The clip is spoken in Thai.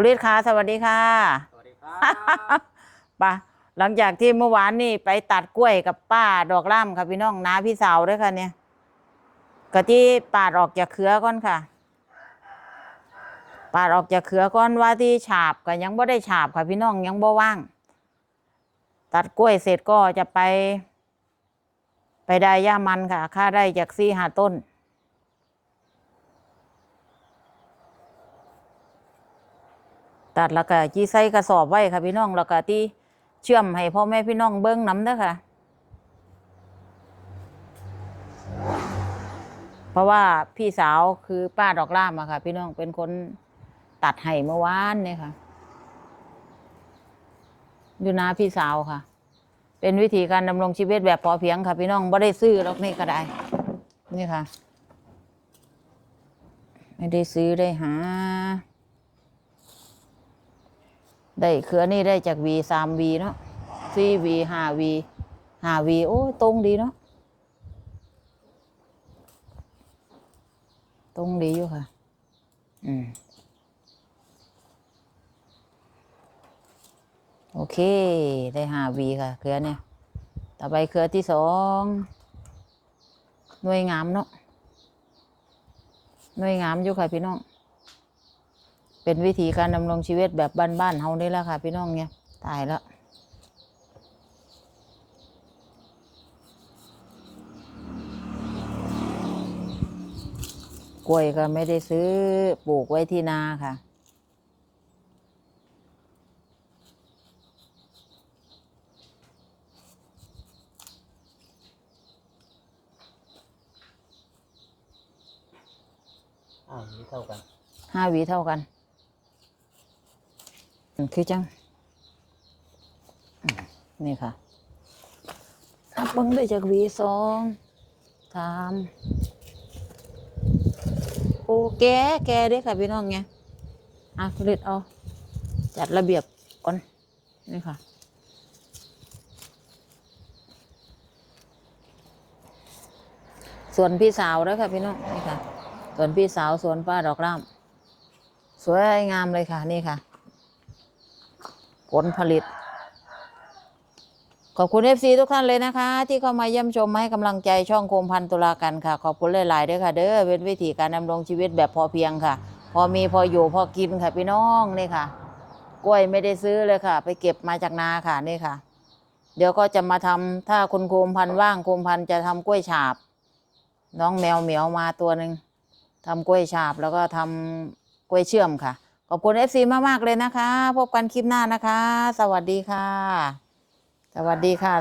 กุลิศค่ะสวัสดีค่ะสวัสดีครับไป่ะหลังจากที่เมื่อวานนี่ไปตัดกล้วยกับป้าดอกล่ามค่ะพี่น้องน้าพี่สาวด้วยค่ะเนี่ยกะที่ปาดออกจากเครือก่อนค่ะ ปาดออกจากเครือก่อนว่าที่ฉาบก็ยังบ่ได้ฉาบค่ะพี่น้องยังบ่ว่าง ตัดกล้วยเสร็จก็จะไป ไปได้ย่ามันค่ะค่าได้จากซี่หาต้น ตัดแล้วก็จีใส่กระสอบไว้ค่ะพี่น้องแล้วก็ที่เชื่อมให้พ่อแม่พี่น้องเบิ้งน้ำเด้อค่ะ เพราะว่าพี่สาวคือป้าดอกล่ามอะค่ะ พี่น้องเป็นคนตัดให้เมื่อวานเนี่ยค่ะ อยู่นาพี่สาวค่ะ เป็นวิธีการดำรงชีวิตแบบพอเพียงค่ะ พี่น้องไม่ได้ซื้อหรอกนี่ก็ได้ นี่ค่ะ ไม่ได้ซื้อได้หา ได้เครือนี่ได้จากวีสามวีเนาะสี่วีห้าวีห้าวีโอ้ตรงดีเนาะตรงดีอยู่ค่ะ อืม โอเค ได้ห้าวีค่ะ เครือเนี่ย ต่อไปเครือที่สองหน่วยงามเนาะหน่วยงามอยู่ค่ะพี่น้อง เป็นวิธีการดำรงชีวิตแบบบ้านๆเฮานี่แหละค่ะ พี่น้องเนี่ยตายแล้วกล้วยก็ไม่ได้ซื้อปลูกไว้ที่นาค่ะอ้าวนี่เท่ากัน ห้าหวีเท่ากันอืม คือจัง นี่ค่ะนับเบังได้จากวีสองสามโอ้แกแกเด้ค่ะพี่น้องไงอะผลิตเอา จัดระเบียบก่อน นี่ค่ะส่วนพี่สาวแล้วค่ะพี่น้องนี่ค่ะ ส่วนพี่สาวสวนป้าดอกร่ามสวยงามเลยค่ะนี่ค่ะ ผลผลิต ขอบคุณเอฟซีทุกท่านเลยนะคะ ที่เข้ามาเยี่ยมชมมาให้กำลังใจช่องโคมพันตุลากันค่ะ ขอบคุณหลายๆด้วยค่ะ เด้อเป็นวิธีการดำรงชีวิตแบบพอเพียงค่ะ พอมีพออยู่พอกินค่ะพี่น้องนี่ค่ะ กล้วยไม่ได้ซื้อเลยค่ะ ไปเก็บมาจากนาค่ะนี่ค่ะ เดี๋ยวก็จะมาทำถ้าคุณโคมพันว่างโคมพันจะทำกล้วยฉาบ น้องแมวเหมียวมาตัวหนึ่งทำกล้วยฉาบแล้วก็ทำกล้วยเชื่อมค่ะ ขอบคุณเอฟซีมาก ๆ เลยนะคะ พบกันคลิปหน้านะคะ สวัสดีค่ะ สวัสดีค่ะ